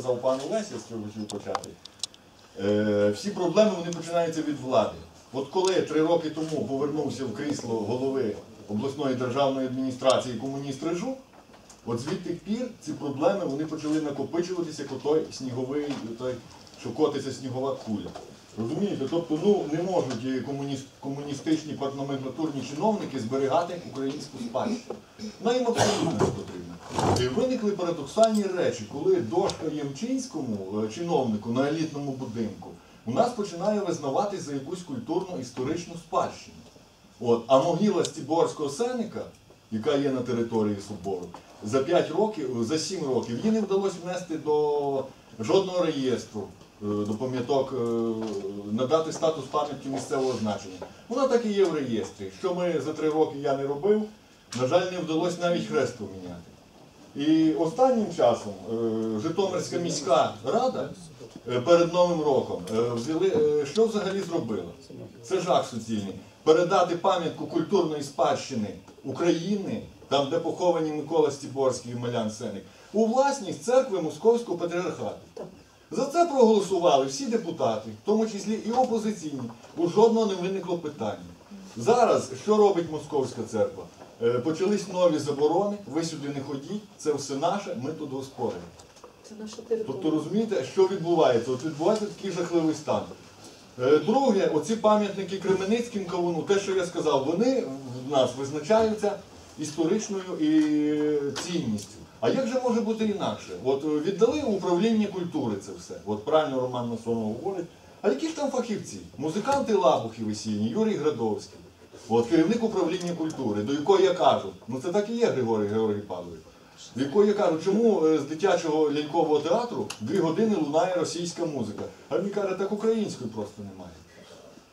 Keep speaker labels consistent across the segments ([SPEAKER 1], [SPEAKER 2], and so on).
[SPEAKER 1] сказав пан Олесь, я хотів почати. Е, всі проблеми вони починаються від влади. От коли три роки тому повернувся в крісло голови обласної державної адміністрації комуніст Рижук, от звідти пір ці проблеми вони почали накопичуватися, як отой сніговий, той, що котиться снігова куля. Розумієте? Тобто ну, не можуть е, комуніст, комуністичні парламентарні чиновники зберігати українську спадщину. Вона їм абсолютно не потрібна. І виникли парадоксальні речі, коли дошка Ємчинському е, чиновнику на елітному будинку у нас починає визнаватись за якусь культурно-історичну спадщину. От, а могила Стіборського Сеника, яка є на території собору, за 5 років, за 7 років їй не вдалося внести до жодного реєстру, е, до пам'яток, е, надати статус пам'ятки місцевого значення. Вона так і є в реєстрі. Що ми за 3 роки я не робив, на жаль, не вдалося навіть хрест поміняти. І останнім часом е, Житомирська міська рада е, перед Новим роком е, взяли, е, що взагалі зробила? Це жах суцільний. Передати пам'ятку культурної спадщини України, там, де поховані Микола Стіборський і Малян Сеник, у власність церкви Московського патріархату. За це проголосували всі депутати, в тому числі і опозиційні. У жодного не виникло питання. Зараз що робить Московська церква? Е, Почались нові заборони, ви сюди не ходіть, це все наше, ми тут господарі.
[SPEAKER 2] Це наша територія.
[SPEAKER 1] Тобто розумієте, що відбувається? От відбувається такий жахливий стан. Е, Друге, оці пам'ятники Кременицьким кавуну, те, що я сказав, вони в нас визначаються історичною і цінністю. А як же може бути інакше? От е, віддали управління культури це все. От правильно Роман Насонов говорить. А які ж там фахівці? Музиканти Лабухи весільні, Юрій Градовський. От керівник управління культури, до якої я кажу, ну це так і є Григорій Георгій Павлович. В якої я кажу, чому е, з дитячого лялькового театру дві години лунає російська музика? А він каже, так української просто немає.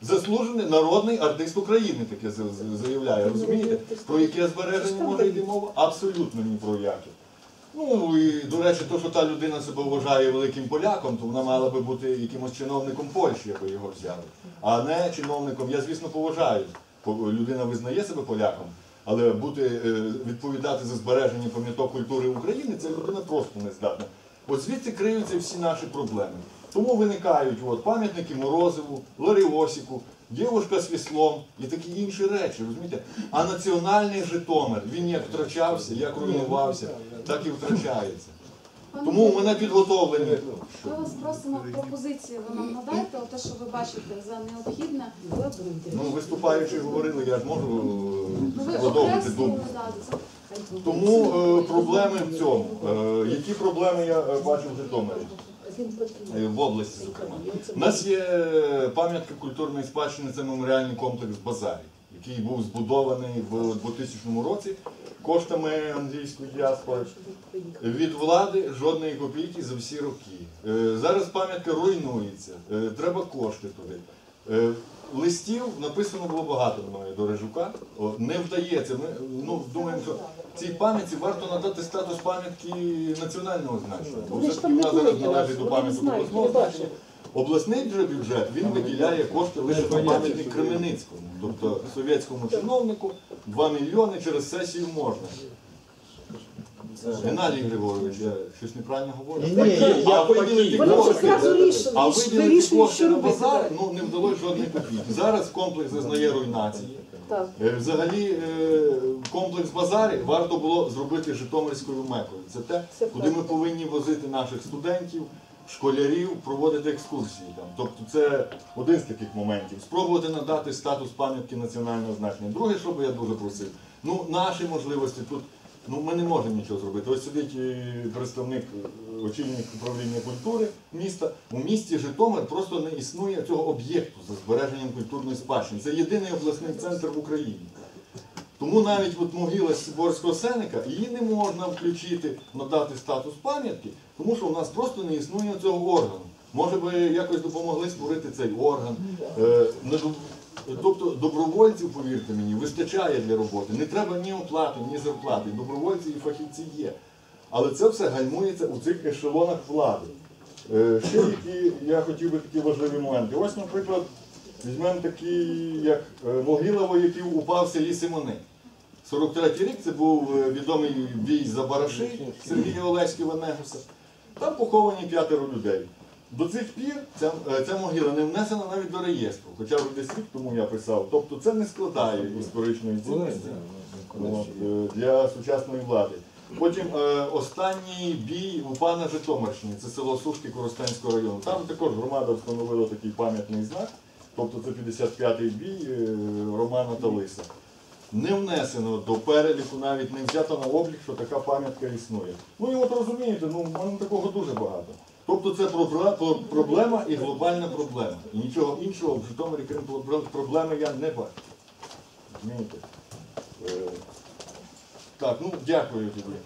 [SPEAKER 1] Заслужений народний артист України таке за- за- заявляє, розумієте? Про яке збереження може йти мова? Абсолютно ні про яке. Ну і до речі, то, що та людина себе вважає великим поляком, то вона мала би бути якимось чиновником Польщі, аби його взяли. А не чиновником, я звісно поважаю. По- Людина визнає себе поляком, але бути е, відповідати за збереження пам'яток культури України, ця людина просто не здатна. От звідси криються всі наші проблеми. Тому виникають от, пам'ятники Морозиву, Ларіосіку, Дівушка з віслом і такі інші речі, розумієте? А національний Житомир, він як втрачався, як руйнувався, так і втрачається. Тому у мене підготовлені.
[SPEAKER 3] Ми вас просимо пропозиції, ви нам надайте, те, що ви бачите за необхідне.
[SPEAKER 1] Ну, виступаючи говорили, я ж можу
[SPEAKER 3] Ну, ви
[SPEAKER 1] е, думку. Тому е, проблеми в цьому. Е, які проблеми я бачу в Житомирі? В області, зокрема. У нас є е, пам'ятка культурної спадщини, це меморіальний комплекс Базарі, який був збудований в 2000 році коштами англійської діаспори. Від влади жодної копійки за всі роки. Е, Зараз пам'ятка руйнується, е, треба кошти туди. Листів написано було багато мною до Режука. О, Не вдається. Ми ну, думаємо, що цій пам'ятці варто надати статус пам'ятки національного значення. Бо
[SPEAKER 2] ж
[SPEAKER 1] все-таки вона зараз належить до
[SPEAKER 2] знають,
[SPEAKER 1] обласного значення. Обласний же бюджет він виділяє кошти лише на пам'ятник Кременицькому, тобто совєтському чиновнику 2 мільйони через сесію можна. Геннадій Григорович, я щось неправильно говорю.
[SPEAKER 4] Ні, ні, я-
[SPEAKER 1] а виділити кошти,
[SPEAKER 2] зразу
[SPEAKER 1] а виділити кошти
[SPEAKER 2] що
[SPEAKER 1] на
[SPEAKER 2] робити.
[SPEAKER 1] базар, ну не вдалося жодної копійки. Зараз комплекс зазнає руйнації.
[SPEAKER 2] Так.
[SPEAKER 1] Е, Взагалі е, комплекс базарі варто було зробити Житомирською мекою. Це те,
[SPEAKER 2] Це
[SPEAKER 1] куди ми
[SPEAKER 2] правда.
[SPEAKER 1] повинні возити наших студентів, школярів, проводити екскурсії. Там. Тобто це один з таких моментів. Спробувати надати статус пам'ятки національного значення. Друге, що би я дуже просив, ну наші можливості тут. Ну, ми не можемо нічого зробити. Ось сидить е, представник, е, очільник управління культури міста. У місті Житомир просто не існує цього об'єкту за збереженням культурної спадщини. Це єдиний обласний центр в Україні. Тому навіть от могила Сиборського Сеника, її не можна включити, надати статус пам'ятки, тому що у нас просто не існує цього органу. Може би якось допомогли створити цей орган. Тобто добровольців, повірте мені, вистачає для роботи. Не треба ні оплати, ні зарплати. Добровольці і фахівці є. Але це все гальмується у цих ешелонах влади. Е, Ще які я хотів би такі важливі моменти. Ось, наприклад, візьмемо такі, як е, могила вояків упав в селі Симони. 43-й рік це був е, відомий бій за Бараши Сергія Олеськіва Негуса. Там поховані п'ятеро людей. До цих пір ця, е, ця могила не внесена навіть до реєстру, хоча вже десь рік тому я писав. Тобто це не складає історичної цінності е, для сучасної влади. Потім е, останній бій у пана Житомирщині, це село Сушки Коростенського району. Там також громада встановила такий пам'ятний знак, тобто це 55-й бій е, Романа та Лиса. Не внесено до переліку, навіть не взято на облік, що така пам'ятка існує. Ну і от розумієте, ну в мене такого дуже багато. Тобто це проблема і глобальна проблема. І нічого іншого в Житомирі, крім проблеми, я не бачу. Розумієте? Е, Так, ну дякую тобі.